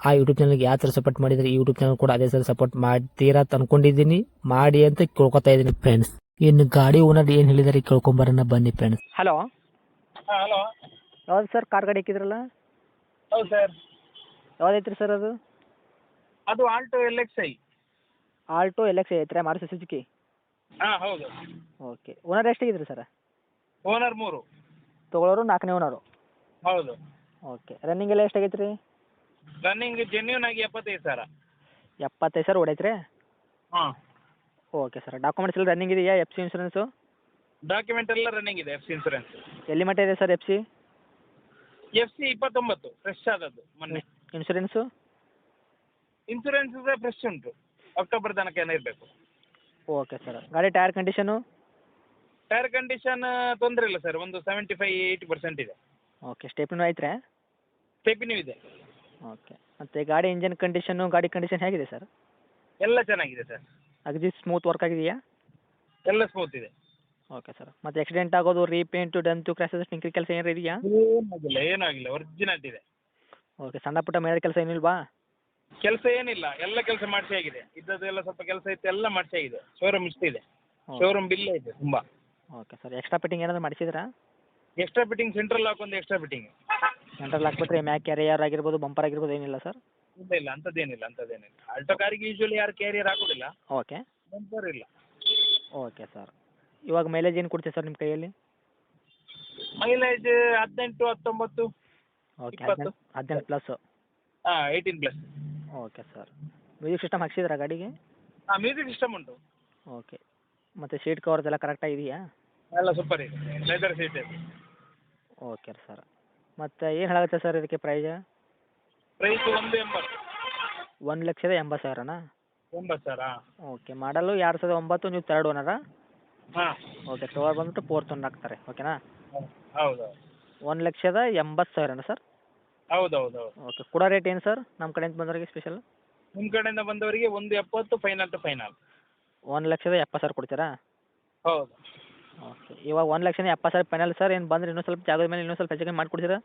ಆ ಯೂಟ್ಯೂಬ್ ಚಾನಲ್ಗೆ ಯಾವ ಥರ ಸಪೋರ್ಟ್ ಮಾಡಿದರೆ ಈ ಯೂಟ್ಯೂಬ್ ಚಾನಲ್ ಕೂಡ ಅದೇ ಥರ ಸಪೋರ್ಟ್ ಮಾಡ್ತೀರಾ ಅಂತ ಅನ್ಕೊಂಡಿದ್ದೀನಿ. ಮಾಡಿ ಅಂತ ಕೇಳ್ಕೊತಾ ಇದ್ದೀನಿ ಫ್ರೆಂಡ್ಸ್ ಇನ್ನು ಗಾಡಿ ಓನರ್ ಏನು ಹೇಳಿದಾರೆ ಕೇಳ್ಕೊಂಬರೋಣ ಬನ್ನಿ ಫ್ರೆಂಡ್ಸ್ ಹಲೋ ಹಾಂ ಹಲೋ ಯಾವ್ದು ಸರ್ ಕಾರ್ ಗಾಡಿ ಹಾಕಿದ್ರಲ್ಲ? ಹೌದು ಸರ್ ಯಾವ್ದೈತ್ರಿ ಸರ್ ಅದು? ಅದು Alto L X I Alto L X ಐತ್ರಿ ಮಾರುತಿ ಸುಜುಕಿ ಹಾಂ ಹೌದು. ಓಕೆ ಓನರ್ ಎಷ್ಟಾಗಿದ್ರಿ ಸರ್ ಓನರ್ ಮೂರು. ತಗೊಳ್ಳೋರು ನಾಲ್ಕನೇ ಓನರು ಹೌದು. ಓಕೆ ರನ್ನಿಂಗ್ ಎಲ್ಲ ಎಷ್ಟಾಗೈತೆ ರೀ ರನ್ನಿಂಗ್ ಜೆನ್ಯೂನ್ ಆಗಿ ಎಪ್ಪತ್ತೈದು ಸಾವಿರ. ಎಪ್ಪತ್ತೈದು ಸಾವಿರ ಹೊಡೈತ್ರಿ ಹಾಂ. ಓಕೆ ಸರ್ ಡಾಕ್ಯುಮೆಂಟ್ಸ್ ಎಲ್ಲ ರನ್ನಿಂಗ್ ಇದೆಯಾ ಎಫ್ ಸಿ ಇನ್ಶೂರೆನ್ಸು ಡಾಕ್ಯುಮೆಂಟ್ ಎಲ್ಲ ರನ್ನಿಂಗ್ ಇದೆ ಎಫ್ ಸಿ ಇನ್ಸೂರೆನ್ಸ್ ಎಲ್ಲಿ ಮಟ್ಟ ಇದೆ sir F C F C ಇಪ್ಪತ್ತೊಂಬತ್ತು ಫ್ರೆಶ್ ಆದದ್ದು ಮೊನ್ನೆ. ಇನ್ಶೂರೆನ್ಸು ಇನ್ಸೂರೆನ್ಸ್ ಫ್ರೆಶ್ ಉಂಟು ಅಕ್ಟೋಬರ್ ತನಕ ಏನೋ ಇರಬೇಕು. ಓಕೆ ಸರ್ ಗಾಡಿ ಟೈರ್ ಕಂಡೀಷನು ಟೈರ್ ಕಂಡೀಷನ್ ತೊಂದರೆ ಇಲ್ಲ ಸರ್ ಒಂದು ಸೆವೆಂಟಿ ಫೈವ್ ಏಯ್ಟಿ ಪರ್ಸೆಂಟ್ ಇದೆ. ಓಕೆ ಸ್ಟೆಪ್ನೂ ಐತ್ರೆ? ಸ್ಟೆಪ್ನೂ ಇದೆ. ಓಕೆ ಮತ್ತೆ ಗಾಡಿ ಇಂಜನ್ ಕಂಡೀಷನ್ನು ಗಾಡಿ ಕಂಡೀಷನ್ ಹೇಗಿದೆ ಸರ್ ಎಲ್ಲ ಚೆನ್ನಾಗಿದೆ ಸರ್ ಅಗದಿ ಸ್ಮೂತ್ ವರ್ಕ್ ಆಗಿದೆಯಾ? ಎಲ್ಲ ಸ್ಮೂತ್ ಇದೆ. ಓಕೆ ಸರ್ ಮತ್ತೆ ಆಕ್ಸಿಡೆಂಟ್ ಆಗೋದು ರೀಪೇಂಟು ಡಂತು ಕ್ರ್ಯಾಸಸ್ ಟಿಂಕ್ರಿ ಕೆಲಸ ಏನಾರು ಇದೆಯಾ? ಏನಾಗಿಲ್ಲ ಏನೂ ಆಗಿಲ್ಲ ಒರಿಜಿನಲ್ ಇದೆ. ಓಕೆ ಸಣ್ಣ ಪುಟ್ಟ ಮೇಲೆ ಕೆಲಸ ಏನಿಲ್ವಾ? ಕೆಲಸ ಏನಿಲ್ಲ. ಎಲ್ಲ ಕೆಲಸ ಮಾಡಿಸಿ ಆಗಿದೆ ಇದ್ದದ್ದೆಲ್ಲ ಸ್ವಲ್ಪ ಕೆಲಸ ಇತ್ತು ಎಲ್ಲ ಮಾಡಿಸಿ ಆಗಿದೆ ಶೋರೂಮ್ ಇಷ್ಟಿದೆ ಶೋರೂಮ್ ಬಿಲ್ ಇದೆ ತುಂಬಾ. ಓಕೆ ಸರ್ ಎಕ್ಸ್ಟ್ರಾ ಫಿಟ್ಟಿಂಗ್ ಏನಾದರೂ ಮಾಡಿಸಿದ್ರಾ? ಎಕ್ಸ್ಟ್ರಾ ಫಿಟ್ಟಿಂಗ್ ಸೆಂಟ್ರಲ್ ಲಾಕ್ ಒಂದು ಎಕ್ಸ್ಟ್ರಾ ಫಿಟ್ಟಿಂಗ್ ಸೆಂಟ್ರಲ್ ಹಾಕ್ಬಿಟ್ರೆ ಮ್ಯಾಕ್ ಕ್ಯಾರಿಯರ್ ಆಗಿರ್ಬೋದು ಬಂಪರ್ ಆಗಿರ್ಬೋದು ಏನಿಲ್ಲ ಸರ್ ಇಲ್ಲ ಇಲ್ಲ ಅಂಥದ್ದೇನಿಲ್ಲ ಅಂಥದ್ದೇನಿಲ್ಲ. ಆಲ್ಟೋ ಕಾರಿಗೆ ಯೂಶ್ವಲಿ ಯಾರು ಕ್ಯಾರಿಯರ್ ಹಾಕೋದಿಲ್ಲ. ಓಕೆ ಬಂಪರ್ ಇಲ್ಲ. ಓಕೆ ಸರ್ ಇವಾಗ ಮೈಲೇಜ್ ಏನು ಕೊಡ್ತೀವಿ ಸರ್ ನಿಮ್ಮ ಕೈಯಲ್ಲಿ? ಮೈಲೇಜ್ ಹದಿನೆಂಟು ಹತ್ತೊಂಬತ್ತು ಓಕೆ ಇಪ್ಪತ್ತು. ಹದಿನೆಂಟು ಪ್ಲಸ್ ಹಾಂ eighteen plus okay sir music system ಹಾಕ್ಸಿದ್ರಾ ಗಾಡಿಗೆ? ಹಾಂ ಮ್ಯೂಸಿಕ್ ಸಿಸ್ಟಮ್ ಉಂಟು. ಓಕೆ ಮತ್ತೆ ಸೀಟ್ ಕವರ್ಸ್ ಎಲ್ಲ ಕರೆಕ್ಟಾಗಿದೆಯಾ ಎಲ್ಲ ಸೂಪರ್ ಇದೆ. ಲೆದರ್ ಸೀಟ್ ಇದೆ. ಓಕೆ ಸರ್ ಮತ್ತು ಏನು ಹೇಳಾಗುತ್ತೆ ಸರ್ ಇದಕ್ಕೆ ಪ್ರೈಸ್ ಪ್ರೈಸ್ ಒಂದು ಎಂಬತ್ತು. ಒಂದು ಲಕ್ಷದ ಎಂಬತ್ತು ಸಾವಿರನಾ? ಎಂಬತ್ತು ಸಾವಿರ. ಓಕೆ ಮಾಡಲು ಎರಡು ಸಾವಿರದ ಒಂಬತ್ತು ನೀವು ತರ್ಡ್ ಓನರಾ ಹಾಂ. ಓಕೆ ಟೋರ್ ಬಂದ್ಬಿಟ್ಟು ಫೋರ್ತ್ ಓನರ್ ಆಗ್ತಾರೆ ಓಕೆನಾ ಹೌದು ಒಂದು ಲಕ್ಷದ ಎಂಬತ್ತು ಸಾವಿರನ ಸರ್ ಹೌದು ಹೌದು ಹೌದು. ಓಕೆ ಕೊಡೋ ರೇಟ್ ಏನು ಸರ್ ನಮ್ಮ ಕಡೆಯಿಂದ ಬಂದವರಿಗೆ ಸ್ಪೆಷಲ್ ನಿಮ್ಮ ಕಡೆಯಿಂದ ಬಂದವರಿಗೆ ಒಂದು ಎಪ್ಪತ್ತು ಫೈನಲ್ ಟು ಫೈನಲ್ ಒಂದು ಲಕ್ಷದ ಎಪ್ಪತ್ತು ಸಾವಿರ ಕೊಡ್ತೀರಾ? ಹೌದು. ಓಕೆ. ಇವಾಗ ಒಂದು ಲಕ್ಷದ ಎಪ್ಪತ್ತು ಸಾವಿರ ಫೈನಲ್ ಸರ್ ಏನು ಬಂದ್ರೆ ಇನ್ನೂ ಸ್ವಲ್ಪ ಜಾಗದ ಮೇಲೆ ಇನ್ನೂ ಸ್ವಲ್ಪ ಹೆಚ್ಚಿಗೆ ಕಮ್ಮಿ ಮಾಡಿಕೊಡ್ತೀರಾ?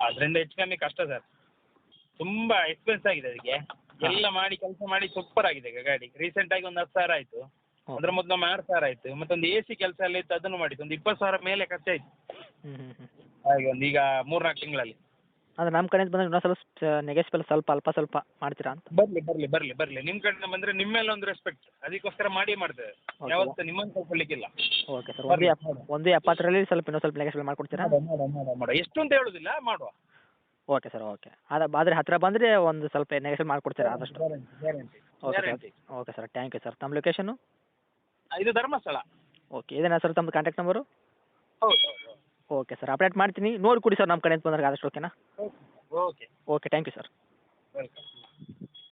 ಅದರಿಂದ ಹೆಚ್ಚು ಕಮ್ಮಿ ಕಷ್ಟ ಸರ್ ತುಂಬ ಎಕ್ಸ್ಪೆನ್ಸ್ ಆಗಿದೆ ಅದಕ್ಕೆ. ಎಲ್ಲ ಮಾಡಿ ಕೆಲಸ ಮಾಡಿ ಸೂಪರ್ ಆಗಿದೆ ಈಗ ಗಾಡಿ. ರೀಸೆಂಟ್ ಆಗಿ ಒಂದು ಹತ್ತು ಸಾವಿರ ಆಯಿತು. ಅದ್ರ ಮೊದಲು ಆರು ಸಾವಿರ ಆಯಿತು. ಮತ್ತೊಂದು ಎ ಸಿ ಕೆಲಸ ಎಲ್ಲ ಇತ್ತು ಅದನ್ನು ಮಾಡಿದ್ದು. ಒಂದು ಇಪ್ಪತ್ತು ಸಾವಿರ ಮೇಲೆ ಖರ್ಚಾಯಿತು. ಹಾಗೆ ಒಂದು ಈಗ ಮೂರ್ನಾಲ್ಕು ತಿಂಗಳಲ್ಲಿ. ಅಂದರೆ ನಮ್ಮ ಕಡೆಯಿಂದ ಬಂದ್ರೆ ಇನ್ನೂ ಸ್ವಲ್ಪ ನೆಗೆಸ್ಬಲ್ ಸ್ವಲ್ಪ ಅಲ್ಪ ಸ್ವಲ್ಪ ಮಾಡ್ತೀರಾ ಅಂತ. ಬರಲಿ ಬರಲಿ ಬರಲಿ ಬರಲಿ. ನಿಮ್ಮ ಕಡೆಯಿಂದ ಬಂದ್ರೆ ನಿಮ್ಮ ಮೇಲೆ ಒಂದು ರೆಸ್ಪೆಕ್ಟ್ ಅದಕ್ಕೋಸ್ಕರ ಮಾಡಿ ಮಾಡ್ತೇವೆ. ಯಾವತ್ತೂ ನಿಮ್ಮನ್ನು ಕಳ್ಕೊಳ್ಳಿಕ್ಕಿಲ್ಲ ಓಕೆ ಸರ್ ಒಂದು ಎಪ್ ಒಂದು ಎಪ್ಪತ್ತರಲ್ಲಿ ಸ್ವಲ್ಪ ಇನ್ನೊಂದ್ ಸ್ವಲ್ಪ ನೆಗೆಸ್ಬಲ್ ಮಾಡಿಕೊಡ್ತೀರಾ? ಮಾಡ ಮಾಡ ಮಾಡ ಎಷ್ಟು ಅಂತ ಹೇಳುದಿಲ್ಲ ಮಾಡುವ. ಓಕೆ ಸರ್ ಓಕೆ ಆದ್ರೆ ಆದರೆ ಹತ್ತಿರ ಬಂದರೆ ಒಂದು ಸ್ವಲ್ಪ ನೆಗೆಸ್ಬಲ್ ಮಾಡಿಕೊಡ್ತೀರಾ ಆದಷ್ಟು? Guarantee okay sir guarantee okay sir thank you sir ತಮ್ಮ ಲೊಕೇಶನ್ ಇದು ಧರ್ಮಸ್ಥಳ. ಓಕೆ ಇದೇನಾ ಸರ್ ತಮ್ಮದು ಕಾಂಟ್ಯಾಕ್ಟ್ ನಂಬರು ಹೌದು. ಓಕೆ ಸರ್ ಅಪ್ಡೇಟ್ ಮಾಡ್ತೀನಿ. ನೋಡಿ ಕೊಡಿ ಸರ್ ನಮ್ಮ ಕಡೆಯಿಂದ ಬಂದಾಗ ಆದಷ್ಟು ಓಕೆನಾ okay okay thank you sir welcome